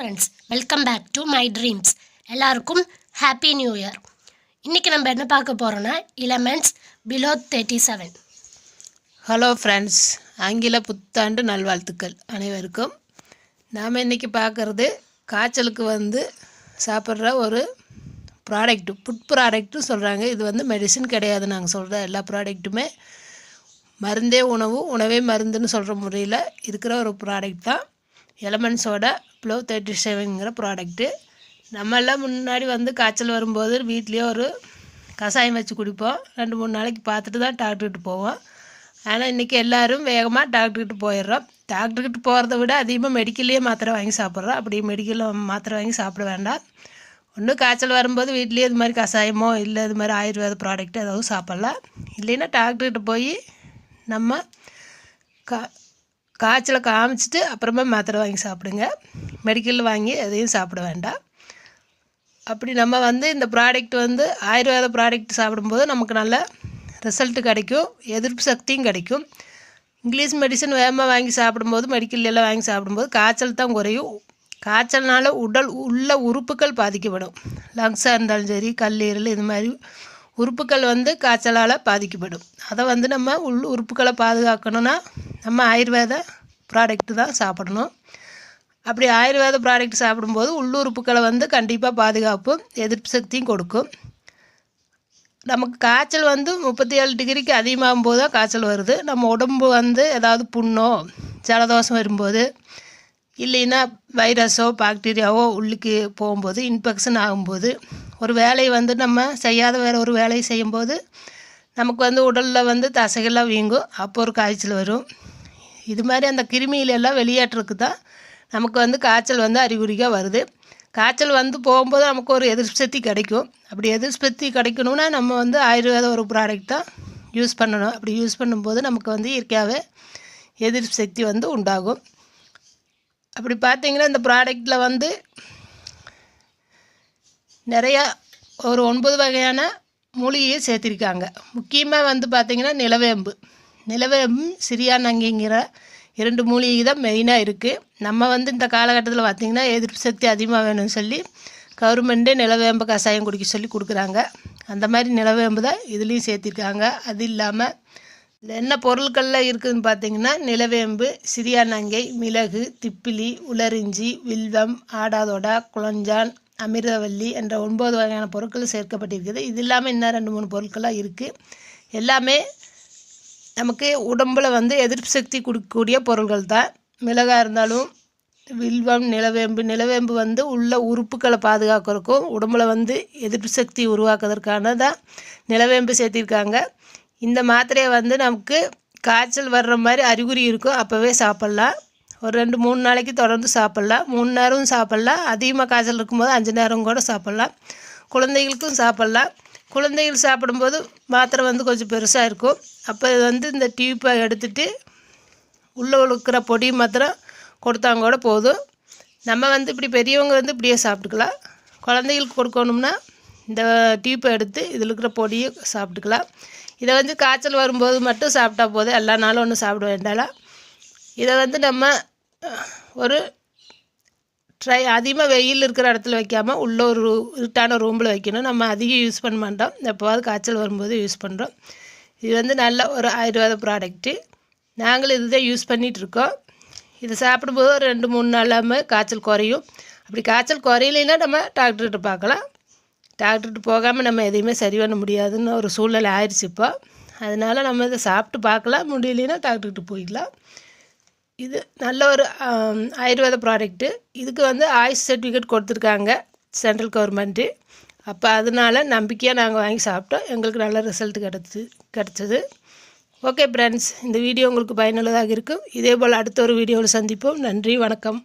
Friends welcome back to my dreams எல்லாருக்கும் happy new year இன்றைக்கி நம்ம என்ன பார்க்க போகிறோன்னா elements below thirty seven hello friends ஆங்கில புத்தாண்டு நல்வாழ்த்துக்கள் அனைவருக்கும். நாம் இன்றைக்கி பார்க்குறது காய்ச்சலுக்கு வந்து சாப்பிட்ற ஒரு ப்ராடக்ட்டு ஃபுட் ப்ராடக்ட்டும் சொல்கிறாங்க இது வந்து மெடிசின் கிடையாது. நாங்கள் சொல்கிற எல்லா ப்ராடக்ட்டுமே மருந்தே உணவு உணவே மருந்துன்னு சொல்கிற முறையில் இருக்கிற ஒரு ப்ராடக்ட் தான். எலமெண்ட்ஸோட ப்ளோ தேர்ட்டி செவனுங்கிற ப்ராடக்ட்டு நம்மெல்லாம் முன்னாடி வந்து காய்ச்சல் வரும்போது வீட்லேயே ஒரு கஷாயம் வச்சு குடிப்போம். ரெண்டு மூணு நாளைக்கு பார்த்துட்டு தான் டாக்டர்கிட்ட போவோம். ஆனால் இன்றைக்கி எல்லோரும் வேகமாக டாக்டர்கிட்ட போயிடுறோம். டாக்டர்கிட்ட போகிறத விட அதிகமாக மெடிக்கல்லையே மாத்திரை வாங்கி சாப்பிட்றோம். அப்படி மெடிக்கலில் மாத்திரை வாங்கி சாப்பிட வேண்டாம். ஒன்றும் காய்ச்சல் வரும்போது வீட்லேயே இது மாதிரி கஷாயமோ இல்லை இது மாதிரி ஆயுர்வேத ப்ராடக்ட் ஏதாவது சாப்பிட்லாம். இல்லைன்னா டாக்டர்கிட்ட போய் நம்ம கா காய்ச்சலை காமிச்சிட்டு அப்புறமா மாத்திரை வாங்கி சாப்பிடுங்க. மெடிக்கலில் வாங்கி எதையும் சாப்பிட வேண்டாம். அப்படி நம்ம வந்து இந்த ப்ராடக்ட் வந்து ஆயுர்வேத ப்ராடக்ட் சாப்பிடும்போது நமக்கு நல்ல ரிசல்ட்டு கிடைக்கும் எதிர்ப்பு சக்தியும் கிடைக்கும். இங்கிலீஷ் மெடிசன் வேகமாக வாங்கி சாப்பிடும்போது மெடிக்கல்லாம் வாங்கி சாப்பிடும்போது காய்ச்சல் தான் குறையும். காய்ச்சல்னால உடல் உள்ள உறுப்புகள் பாதிக்கப்படும். லங்ஸாக இருந்தாலும் சரி கல்லீரல் இது மாதிரி உறுப்புகள் வந்து காய்ச்சலால் பாதிக்கப்படும். அதை வந்து நம்ம உள் உறுப்புகளை பாதுகாக்கணும்னா நம்ம ஆயுர்வேத ப்ராடக்ட்டு தான் சாப்பிடணும். அப்படி ஆயுர்வேத ப்ராடக்ட் சாப்பிடும்போது உள்ளுறுப்புகளை வந்து கண்டிப்பாக பாதுகாப்பும் எதிர்ப்பு சக்தியும் கொடுக்கும். நமக்கு காய்ச்சல் வந்து முப்பத்தி ஏழு டிகிரிக்கு அதிகமாகும் போது தான் காய்ச்சல் வருது. நம்ம உடம்பு வந்து ஏதாவது புண்ணோ ஜலதோஷம் வரும்போது இல்லைன்னா வைரஸோ பாக்டீரியாவோ உள்ளுக்கு போகும்போது இன்ஃபெக்ஷன் ஆகும்போது ஒரு வேலையை வந்து நம்ம செய்யாத வேறு ஒரு வேலையை செய்யும்போது நமக்கு வந்து உடலில் வந்து தசைகள்லாம் வீங்கும். அப்போ ஒரு காய்ச்சல் வரும். இது மாதிரி அந்த கிருமியிலெல்லாம் வெளியேற்றுறதுக்கு தான் நமக்கு வந்து காய்ச்சல் வந்து அறிகுறியாக வருது. காய்ச்சல் வந்து போகும்போது நமக்கு ஒரு எதிர்ப்பு சக்தி கிடைக்கும். அப்படி எதிர்ப்பு சக்தி கிடைக்கணும்னா நம்ம வந்து ஆயுர்வேத ஒரு ப்ராடக்ட் தான் யூஸ் பண்ணணும். அப்படி யூஸ் பண்ணும்போது நமக்கு வந்து இயற்கையாகவே எதிர்ப்பு சக்தி வந்து உண்டாகும். அப்படி பார்த்தீங்கன்னா இந்த ப்ராடக்டில் வந்து நிறையா ஒரு ஒன்பது வகையான மூலிகையை சேர்த்திருக்காங்க. முக்கியமாக வந்து பார்த்திங்கன்னா நிலவேம்பு. நிலவேம்பு சிரியானங்கிங்கிற இரண்டு மூலிகை தான் மெயினாக இருக்குது நம்ம வந்து இந்த காலகட்டத்தில் பார்த்திங்கன்னா எதிர்ப்பு சக்தி அதிகமாக வேணும்னு சொல்லி கவர்மெண்ட்டே நிலவேம்பு கஷாயம் குடிக்க சொல்லி கொடுக்குறாங்க. அந்த மாதிரி நிலவேம்பு தான் இதுலேயும் சேர்த்திருக்காங்க. அது இல்லாமல் இதில் என்ன பொருட்களில் இருக்குதுன்னு பார்த்தீங்கன்னா நிலவேம்பு சிறியானங்கை மிளகு திப்பிலி உலரிஞ்சி வில்வம் ஆடாதோடா குளஞ்சான் அமிர்தவல்லி என்ற ஒன்பது வகையான பொருட்கள் சேர்க்கப்பட்டிருக்குது. இது இல்லாமல் இன்னும் ரெண்டு மூணு பொருட்கள்லாம் இருக்குது எல்லாமே நமக்கு உடம்பில் வந்து எதிர்ப்பு சக்தி கொடுக்கக்கூடிய பொருள்கள் தான். மிளகாக இருந்தாலும் வில்வம் நிலவேம்பு நிலவேம்பு வந்து உள்ள உறுப்புகளை பாதுகாக்கிறதுக்கும் உடம்புல வந்து எதிர்ப்பு சக்தி உருவாக்குவதற்கான தான் நிலவேம்பு சேர்த்திருக்காங்க. இந்த மாத்திரையை வந்து நமக்கு காய்ச்சல் வர்ற மாதிரி அறிகுறி இருக்கும். அப்போவே சாப்பிட்லாம். ஒரு ரெண்டு மூணு நாளைக்கு தொடர்ந்து சாப்பிட்லாம். மூணு நேரமும் சாப்பிட்லாம். அதிகமாக காய்ச்சல் இருக்கும்போது அஞ்சு நேரம் கூட சாப்பிட்லாம். குழந்தைகளுக்கும் சாப்பிட்லாம். குழந்தைகள் சாப்பிடும்போது மாத்திரை வந்து கொஞ்சம் பெருசாக இருக்கும். அப்போ வந்து இந்த டியூப்பை எடுத்துகிட்டு உள்ளே இருக்கிற பொடி மாத்திரம் கொடுத்தாங்க கூட போதும். நம்ம வந்து இப்படி பெரியவங்க வந்து இப்படியே சாப்பிட்டுக்கலாம். குழந்தைகளுக்கு கொடுக்கணும்னா இந்த டியூப்பை எடுத்து இதில் இருக்கிற பொடியை சாப்பிட்டுக்கலாம். இதை வந்து காய்ச்சல் வரும்போது மட்டும் சாப்பிட்டா போதும். எல்லா நாளும் ஒன்றும் சாப்பிட வேண்டாம் இதை வந்து நம்ம ஒரு ட்ரை அதிகமாக வெயில் இருக்கிற இடத்துல வைக்காமல் உள்ள ஒரு இருட்டான ரூமில் வைக்கணும். நம்ம அதிகம் யூஸ் பண்ண மாட்டோம். எப்போவாது காய்ச்சல் வரும்போது யூஸ் பண்ணுறோம் இது வந்து நல்ல ஒரு ஆயுர்வேத ப்ராடக்ட்டு நாங்களும் இதுதான் யூஸ் பண்ணிகிட்ருக்கோம் இதை சாப்பிடும்போது ஒரு ரெண்டு மூணு நாளாமல் காய்ச்சல் குறையும். அப்படி காய்ச்சல் குறையலைன்னா நம்ம டாக்டர்கிட்ட பார்க்கலாம். டாக்டர்கிட்ட போகாமல் நம்ம எதையுமே சரி பண்ண முடியாதுன்னு ஒரு சூழ்நிலை ஆயிடுச்சு இப்போ. அதனால் நம்ம இதை சாப்பிட்டு பார்க்கலாம். முடியலைன்னா டாக்டர்கிட்ட போயிடலாம். இது நல்ல ஒரு ஆயுர்வேத ப்ராடக்ட்டு இதுக்கு வந்து ஆயுஷ் சர்டிஃபிகேட் கொடுத்துருக்காங்க சென்ட்ரல் கவர்மெண்ட்டு அப்போ அதனால் நம்பிக்கையாக நாங்கள் வாங்கி சாப்பிட்டோம். எங்களுக்கு நல்ல ரிசல்ட் கிடச்சி கிடச்சிது. ஓகே ஃப்ரெண்ட்ஸ் இந்த வீடியோ உங்களுக்கு பயனுள்ளதாக இருக்கும். இதே போல் அடுத்த ஒரு வீடியோவில் சந்திப்போம். நன்றி வணக்கம்.